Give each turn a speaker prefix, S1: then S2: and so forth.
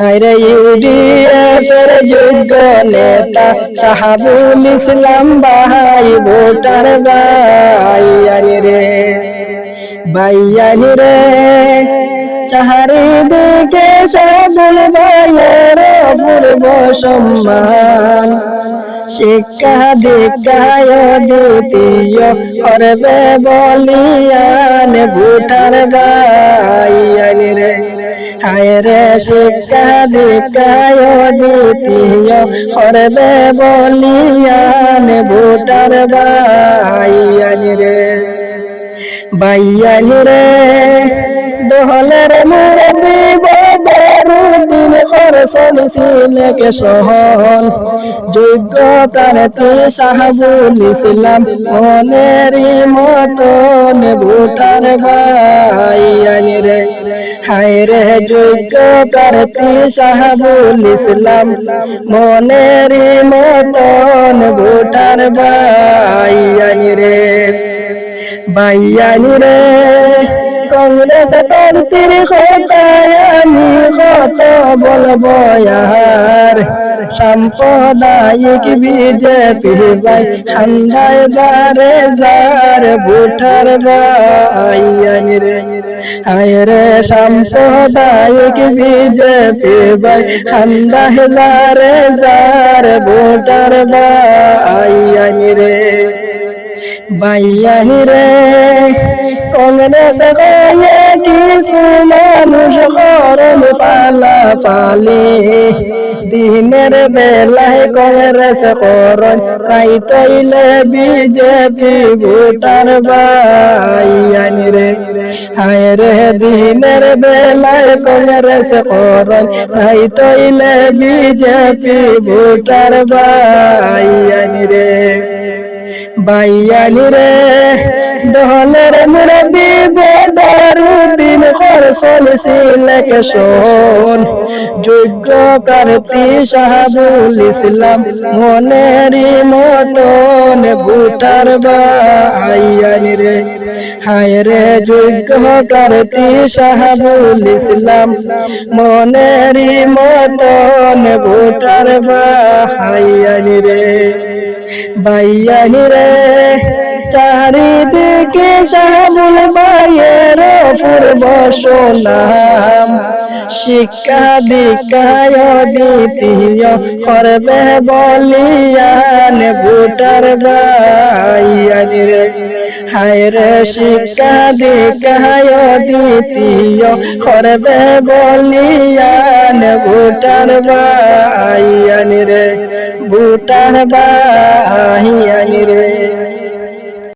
S1: হায়রে ইউডিএফের যোগ্য নেতা সাহাবুল ইসলাম ভাই ভোটার ভাইয়ানি রে ভাইয়ানি রে। চারিদিকে সাবুল ভাইয়ের পূর্ব সম্মান। শিক্ষা দীক্ষায় দ্বিতীয় করবে বলিয়ান ভোটার ভাইয়ানি রে। হায় রে শিক্ষা দীক্ষায় দ্বিতীয় করবে বলিয়ান ভোটার ভাইয়ানি রে বাইয়ানি রে দোহলের মুরবি বদরুদ্দিন মনেরই মতন ভোটার বাইয়ানি রে হায় রে যোগ্য প্রার্থী সাহাবুল ইসলাম, মনের মতন ভোটার বাইয়ানি রে। বাইয়ানি রে, কংগ্রেস প্রার্থীর কথায় আমি কত বলব সাম্প্রদায়িক বিজেপি ভাই খান্দায় দারে যার ভোটার বাইয়ানি রে। হায় রে সাম্প্রদায়িক বিজেপি ভাই খান্দায় যারে যার ভোটার বাইয়ানি রে। বাইয়ানি রে, কংগ্রেস কিছু মানুষ করল পালা পালি দিনের বেলায় কংগ্রেস করন রাই তৈলে বিজেপি ভোটার বাইয়ানি রে। হায় রে, দিনের বেলায় কংগ্রেস করন রাই তৈলে বিজেপি ভোটার বাইয়ানি রে। বাইয়ানি রে দহলের মুরবি বদরুদ্দিন খরসল সিলেকে শোন যোগ্য প্রার্থী সাহাবুল ইসলাম মনেরই মতন ভোটার বাইয়ানি রে। হায় রে যোগ্য প্রার্থী সাহাবুল ইসলাম মনেরই মতন ভোটার বাইয়ানি রে। বাইয়ানি রে, চারিদিকে শাহুল বাইয়ের পূর্ব সোনাম শিক্ষা দীক্ষায় দ্বিতীয় করবে বলিয়ান ভোটার বাইয়ানি রে হায় রে শিক্ষা দীক্ষায় দ্বিতীয় করবে বলিয়ান ভোটার বাইয়ানি রে ভোটার বাই